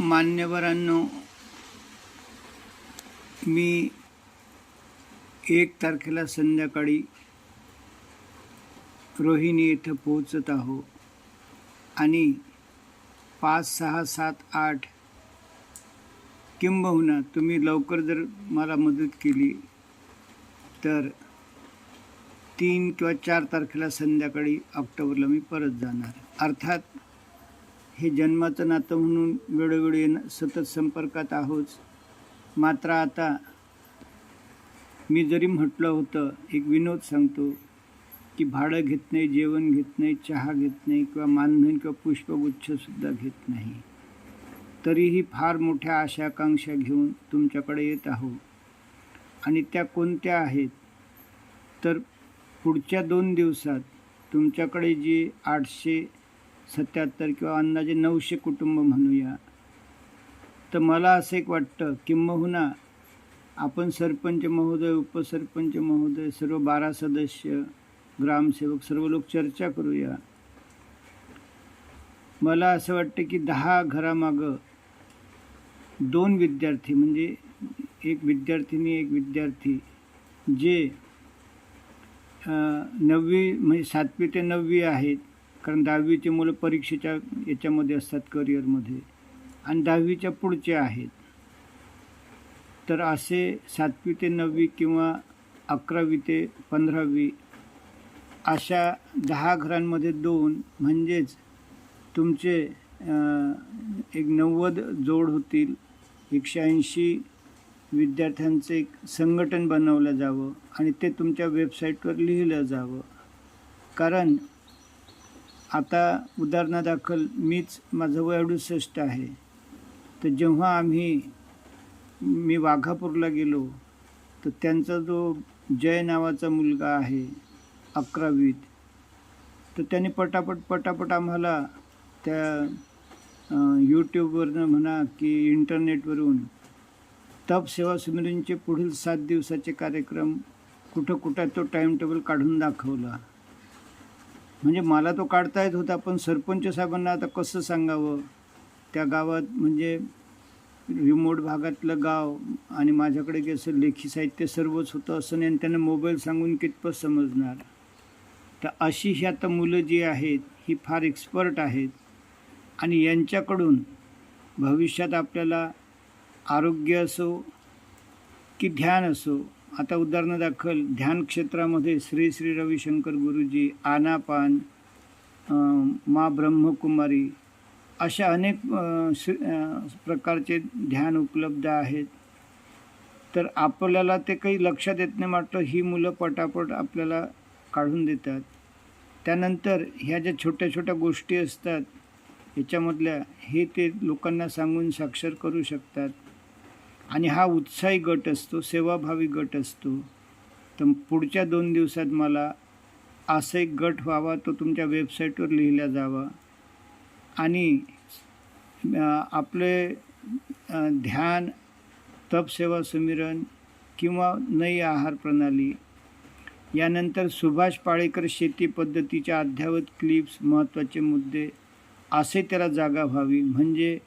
मान्यवरांनो मी एक तारखेला संध्याकाळी रोहिणी येथे पोहोचत आहो आणि पाच सहा सात आठ किंबहुना तुम्ही लवकर जर मला मदत केली तर तीन किंवा चार तारखेला संध्याकाळी ऑक्टोबरला मी परत जाणार. अर्थात हे जन्माचं नातं म्हणून वेळोवेळी सतत संपर्कात आहोत मात्र आता मी जरी म्हटलं होतं एक विनोद सांगतो की भाडं घेत नाही जेवण घेत नाही चहा घेत नाही किंवा मानधन किंवा पुष्पगुच्छसुद्धा घेत नाही. तरीही फार मोठ्या आशा आकांक्षा घेऊन तुमच्याकडे येत आहो. आणि त्या कोणत्या आहेत? तर पुढच्या दोन दिवसात तुमच्याकडे जी आठशे सत्याहत्तर किंवा अंदाजे नऊशे कुटुंब म्हणूया. तर मला असं एक वाटतं किंबहुना आपण सरपंच महोदय उपसरपंच महोदय सर्व बारा सदस्य ग्रामसेवक सर्व लोक चर्चा करूया. मला असं वाटतं की दहा घरामागं दोन विद्यार्थी म्हणजे एक विद्यार्थिनी एक विद्यार्थी जे नववी म्हणजे सातवी ते नववी आहेत कारण दहावीचे मुलं परीक्षेच्या याच्यामध्ये असतात करिअरमध्ये. आणि दहावीच्या पुढचे आहेत. तर असे सातवी ते नववी किंवा अकरावी ते पंधरावी अशा दहा घरांमध्ये दोन म्हणजेच तुमचे एक नव्वद जोड होतील एकशे ऐंशी विद्यार्थ्यांचं एक संघटन बनवलं जावं आणि ते तुमच्या वेबसाईटवर लिहिलं जावं. कारण आता उदाहरणादाखल मीच माझं वय अडुसष्ट आहे. तर जेव्हा आम्ही मी वाघापूरला गेलो तर त्यांचा जो जय नावाचा मुलगा आहे अकरावीत तर त्याने पटापट पटापट आम्हाला त्या यूट्यूबवरनं म्हणा की इंटरनेटवरून तप सेवा सुमिरींचे पुढील सात दिवसाचे कार्यक्रम कुठं कुठं तो टाईम टेबल काढून दाखवला. म्हणजे मला तो काढता येत होता पण सरपंच साहेबांना आता कसं सांगावं? त्या गावात म्हणजे रिमोट भागातलं गाव आणि माझ्याकडे कसं लेखी साहित्य सर्वच होतं असं नाही आणि त्यांना मोबाईल सांगून कितपत समजणार? तर अशी ही आता मुलं जी आहेत ही फार एक्सपर्ट आहेत. आणि यांच्याकडून भविष्यात आपल्याला आरोग्य असो की ध्यान असो आता उदाहरणादाखल ध्यान क्षेत्रामध्ये श्री श्री रविशंकर गुरुजी आनापान मा ब्रह्मकुमारी अशा अनेक प्रकारचे ध्यान उपलब्ध आहेत. तर आपल्याला ते काही लक्षात येत नाही मात्र ही मुलं पटापट आपल्याला काढून देतात. त्यानंतर ह्या ज्या छोट्या छोट्या गोष्टी असतात याच्यामधल्या हे ते लोकांना सांगून साक्षर करू शकतात. आणि हा उत्साही गट असतो सेवाभावी गट असतो. तर पुढच्या दोन दिवसात मला असं एक गट व्हावा तो तुमच्या वेबसाईटवर लिहिला जावा. आणि आपले ध्यान तपसेवा सुमिरन किंवा नई आहार प्रणाली यानंतर सुभाष पाळेकर शेती पद्धतीच्या अद्ययावत क्लिप्स महत्त्वाचे मुद्दे असे त्याला जागा व्हावी. म्हणजे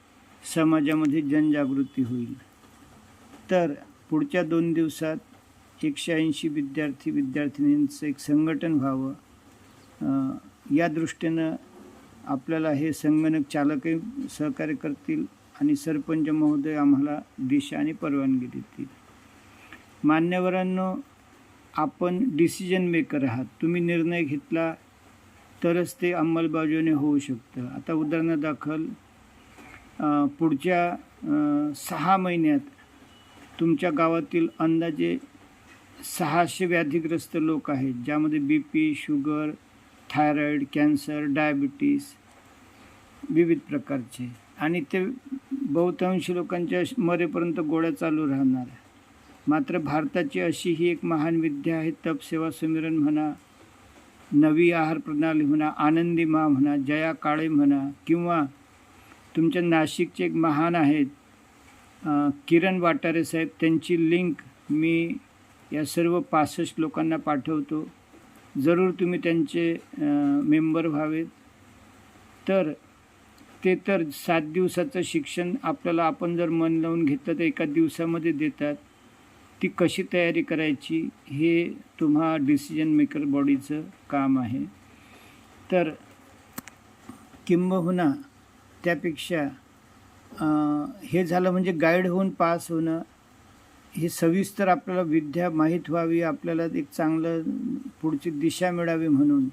समाजामध्ये जनजागृती होईल. तर पुढच्या दोन दिवसात एकशे ऐंशी विद्यार्थी विद्यार्थिनींचं एक संघटन व्हावं. या दृष्टीनं आपल्याला हे संगणक चालकही सहकार्य करतील आणि सरपंच महोदय आम्हाला दिशा आणि परवानगी देतील. मान्यवरांनो आपण डिसिजन मेकर आहात. तुम्ही निर्णय घेतला तरच ते अंमलबजावणी होऊ शकतं. आता उदाहरणादाखल पुढच्या सहा महिन्यात तुमच्या गावातील अंदाजे सहाशे व्याधीग्रस्त लोक आहेत ज्यामध्ये B P sugar thyroid cancer diabetes विविध प्रकारचे. आणि ते बहुतांश लोकांच्या मरेपर्यंत गोळ्या चालू राहणार मात्र भारताची अशी ही एक महान विद्या आहे तपसेवा सुमिरन म्हणा नवी आहार प्रणाली म्हणा आनंदी मा म्हणा जया काळे म्हणा किंवा तुमच्या नाशिकचे एक महान आहेत किरण वाटारे साहेब त्यांची लिंक मी या सर्व पासष्ट लोकांना पाठवतो. जरूर तुम्ही त्यांचे मेंबर व्हावेत. तर ते तर सात दिवसाचं शिक्षण आपल्याला आपण जर मन लावून घेतलं तर एका दिवसामध्ये देतात. ती कशी तयारी करायची हे तुम्हा डिसिजन मेकर बॉडीचं काम आहे. तर किंबहुना त्यापेक्षा हे झालं म्हणजे गाईड होऊन पास होणं. हे सविस्तर आपल्याला विद्या माहीत व्हावी आपल्याला एक चांगलं पुढची दिशा मिळावी म्हणून.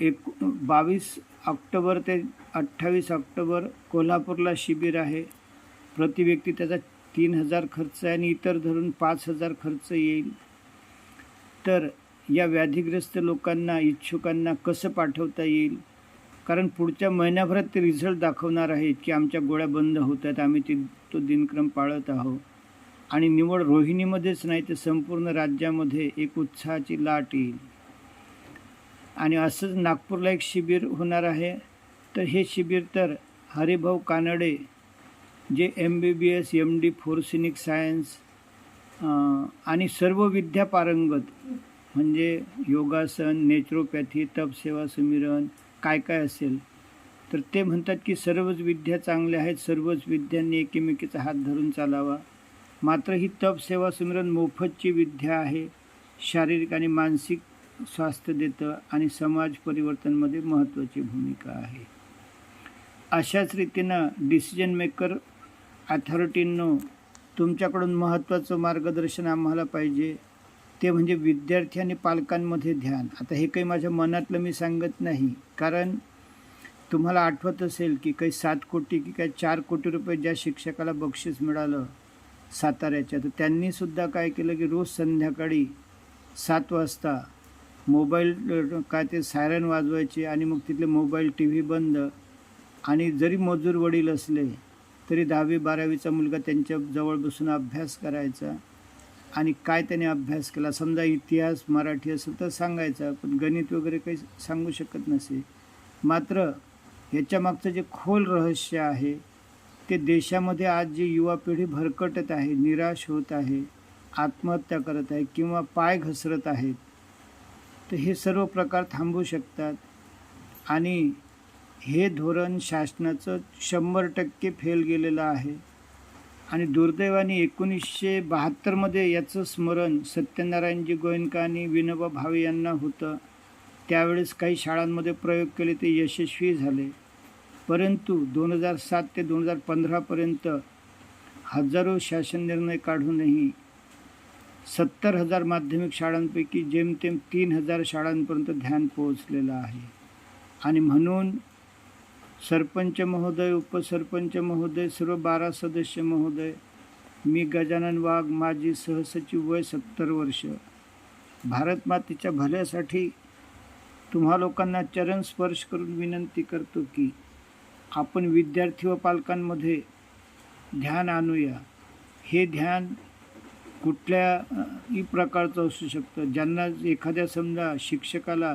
एक बावीस ऑक्टोबर ते अठ्ठावीस ऑक्टोबर कोल्हापूरला शिबिर आहे. प्रति व्यक्ती त्याचा तीन हजार खर्च आहे आणि इतर धरून पाच हजार खर्च येईल. तर या व्याधीग्रस्त लोकांना इच्छुकांना कसं पाठवता येईल? कारण पुढच्या महिन्याभरात ते रिझल्ट दाखवणार आहेत की आमच्या गोळ्या बंद होत आहेत. आम्ही ती तो दिनक्रम पाळत आहोत. आणि निवड रोहिणीमध्येच नाही तर संपूर्ण राज्यामध्ये एक उत्साहाची लाट येईल. आणि असंच नागपूरला एक शिबिर होणार आहे. तर हे शिबिर तर हरिभाऊ कानडे जे M B B S M D forensic science आणि सर्व विद्या पारंगत म्हणजे योगासन नेचरोपॅथी तपसेवा सुमिरन काय काय असेल तर ते म्हणतात की सर्वच विद्या चांगल्या आहेत सर्वच विद्यांनी एकमेकीचा हात धरून चालावा. मात्र ही तप सेवा सुमिरन मोफतची विद्या आहे. शारीरिक आणि मानसिक स्वास्थ्य देतं आणि समाज परिवर्तनमध्ये महत्त्वाची भूमिका आहे. अशाच रीतीनं डिसिजन मेकर अथॉरिटींनो तुमच्याकडून महत्त्वाचं मार्गदर्शन आम्हाला पाहिजे. ते म्हणजे विद्यार्थी आणि पालकांमध्ये ध्यान. आता हे काही माझ्या मनातलं मी सांगत नाही. कारण तुम्हाला आठवत असेल की काही सात कोटी की काही चार कोटी रुपये ज्या शिक्षकाला बक्षीस मिळालं साताऱ्याच्या तर त्यांनीसुद्धा काय केलं की रोज संध्याकाळी सात वाजता मोबाईल काय ते सायरन वाजवायचे आणि मग तिथले मोबाईल टी व्ही बंद. आणि जरी मजूर वडील असले तरी दहावी बारावीचा मुलगा त्यांच्या जवळ बसून अभ्यास करायचा. आणि काय त्याने अभ्यास केला? समजा इतिहास मराठी असेल तर सांगायचा. पण गणित वगैरे काही सांगू शकत नसे. मात्र ह्याच्या मागचं जे खोल रहस्य आहे ते देशामध्ये आज जी युवा पिढी भरकटत आहे निराश होत आहे आत्महत्या करत आहे किंवा पाय घसरत आहेत तर हे सर्व प्रकार थांबू शकतात. आणि हे धोरण शासनाचं शंभर टक्के फेल गेलेलं आहे. आणि दुर्दैवाने एकोणीसशे बहात्तरमध्ये याचं स्मरण सत्यनारायणजी गोयंका आणि विनोबा भावे यांना होतं. त्यावेळेस काही शाळांमध्ये प्रयोग केले ते यशस्वी झाले. परंतु दोन हजार सात ते दोन हजार पंधरापर्यंत हजारो शासन निर्णय काढूनही सत्तर हजार माध्यमिक शाळांपैकी जेमतेम तीन हजार शाळांपर्यंत ध्यान पोहोचलेलं आहे. आणि म्हणून सरपंच महोदय उपसरपंच महोदय सर्व बारा सदस्य महोदय मी गजानन वाघ माझी सहसचिव वय सत्तर वर्ष. भारत मातेच्या भल्यासाठी तुम्हा लोकांना चरण स्पर्श करून विनंती करतो की आपण विद्यार्थी व पालकांमध्ये ध्यान आणूया. हे ध्यान कुठल्याही प्रकारचं असू शकतं. ज्यांना एखाद्या समजा शिक्षकाला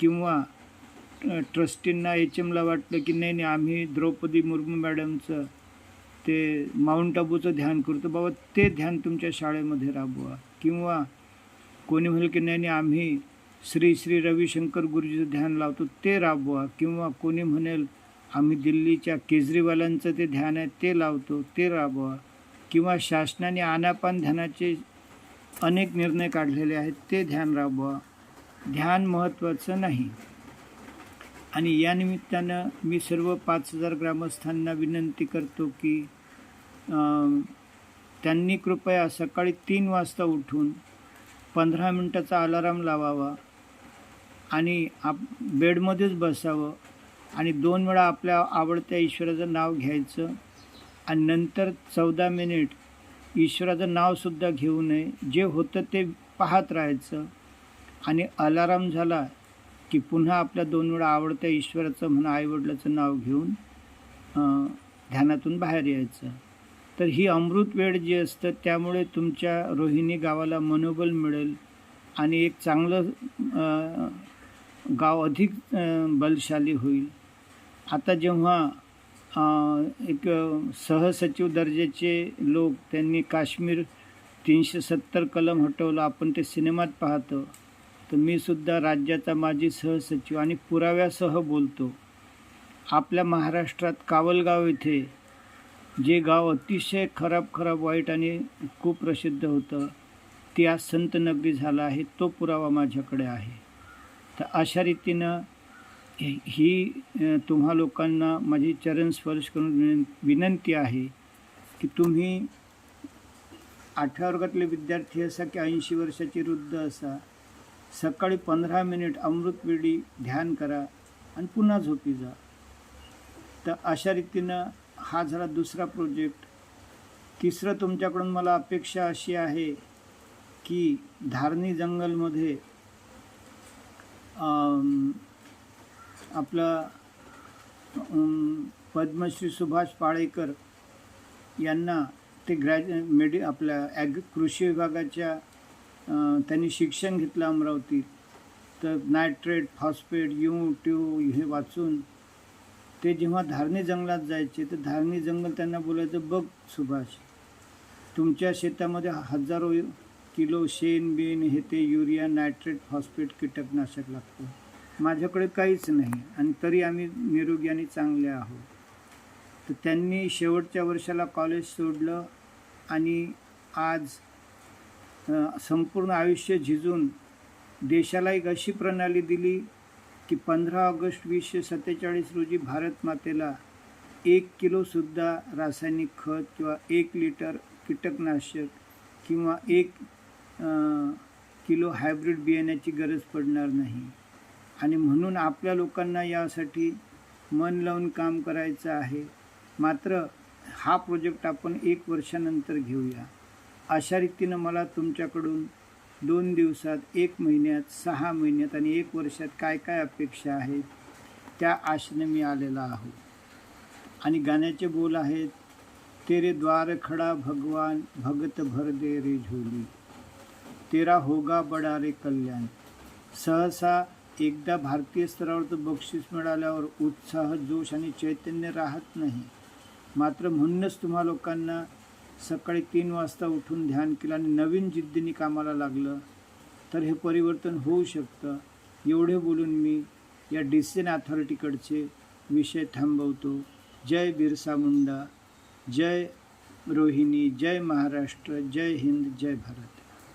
किंवा ट्रस्टींना एच एमला वाटलं की नाही नाही आम्ही द्रौपदी मुर्मू मॅडमचं ते माउंट आबूचं ध्यान करतो. बाबा ते ध्यान तुमच्या शाळेमध्ये राबवा. किंवा कोणी म्हणेल की नाही नाही आम्ही श्री श्री रविशंकर गुरुजीचं ध्यान लावतो ते राबवा. किंवा कोणी म्हणेल आम्ही दिल्लीच्या केजरीवालांचं ते ध्यान आहे ते लावतो ते राबवा. किंवा शासनाने आनापान ध्यानाचे अनेक निर्णय काढलेले आहेत ते ध्यान राबवा. ध्यान महत्त्वाचं नाही. आणि या निमित्तानं मी सर्व पाच हजार ग्रामस्थांना विनंती करतो की त्यांनी कृपया सकाळी तीन वाजता उठून पंधरा मिनटाचा अलाराम लावावा आणि आप बेडमध्येच बसावं आणि दोन वेळा आपल्या आवडत्या ईश्वराचं नाव घ्यायचं आणि नंतर चौदा मिनिट ईश्वराचं नावसुद्धा घेऊ नये. जे होतं ते पाहत राहायचं आणि अलाराम झाला की पुन्हा आपल्या दोन वेळा आवडत्या ईश्वराचं म्हणा आईवडिलाचं नाव घेऊन ध्यानातून बाहेर यायचं. तर ही अमृत वेळ जी असतं त्यामुळे तुमच्या रोहिणी गावाला मनोबल मिळेल आणि एक चांगलं गाव अधिक बलशाली होईल. आता जेव्हा एक सहसचिव दर्जाचे लोक त्यांनी काश्मीर तीनशे सत्तर कलम हटवलं आपण ते सिनेमात पाहतो. तर मी सुद्धा राज्याचा माजी सहसचिव आणि पुराव्यासह बोलतो. आपल्या महाराष्ट्रात कावलगाव येथे जे गाव अतिशय खराब खराब वाईट आणि खूप प्रसिद्ध होतं ते आज संत नगरी झालं आहे तो पुरावा माझ्याकडे आहे. तर अशा रीतीनं ही तुम्हा लोकांना माझी चरण स्पर्श करून विनं विनंती आहे की तुम्ही आठव्या वर्गातले विद्यार्थी असा की ऐंशी वर्षाची वृद्ध असा सकाळी पंधरा मिनिट अमृतवेळी ध्यान करा आणि पुन्हा झोपी जा. तर अशा रीतीनं हा झाला दुसरा प्रोजेक्ट तिसरं तुमच्याकडून मला अपेक्षा अशी आहे की धारणी जंगलमध्ये आपलं पद्मश्री सुभाष पाळेकर यांना ते ग्रॅज्यु मेडि आपल्या ॲग कृषी विभागाच्या त्यांनी शिक्षण घेतलं अमरावतीत तर नायट्रेट फॉस्फेट यू ट्यू हे वाचून ते जेव्हा धारणी जंगलात जायचे तर धारणी जंगल त्यांना बोलायचं बघ सुभाष तुमच्या शेतामध्ये हजारो किलो शेण बिन हे ते युरिया नायट्रेट फॉस्फेट कीटकनाशक लागतं. माझ्याकडे काहीच नाही आणि तरी आम्ही निरोगी आणि चांगले आहोत. तर त्यांनी शेवटच्या वर्षाला कॉलेज सोडलं आणि आज संपूर्ण आयुष्य झिजून देशाला एक अशी प्रणाली दिली की पंधरा ऑगस्ट वीसशे सत्तेचाळीस रोजी भारत मातेला एक किलोसुद्धा रासायनिक खत किंवा एक लिटर कीटकनाशक किंवा एक किलो हायब्रिड बियाण्याची गरज पडणार नाही. आणि म्हणून आपल्या लोकांना यासाठी मन लावून काम करायचं आहे. मात्र हा प्रोजेक्ट आपण एक वर्षानंतर घेऊया. अशा रीतीनं मला तुमच्याकडून दोन दिवसात एक महिन्यात सहा महिन्यात आणि एक वर्षात काय काय अपेक्षा आहेत त्या आशेने मी आलेला आहो. आणि गाण्याचे बोल आहेत तेरे द्वार खडा भगवान भगत भर दे रे झोली. तेरा होगा बडा रे कल्याण. सहसा एकदा भारतीय स्तरावर तर बक्षीस मिळाल्यावर उत्साह जोश आणि चैतन्य राहत नाही. मात्र म्हणूनच तुम्हा लोकांना सकाळी तीन वाजता उठून ध्यान केलं आणि नवीन जिद्दीने कामाला लागलं तर हे परिवर्तन होऊ शकतं. एवढे बोलून मी या डिसिजन अथॉरिटीकडचे विषय थांबवतो. जय बिरसा मुंडा जय रोहिणी जय महाराष्ट्र जय हिंद जय भारत.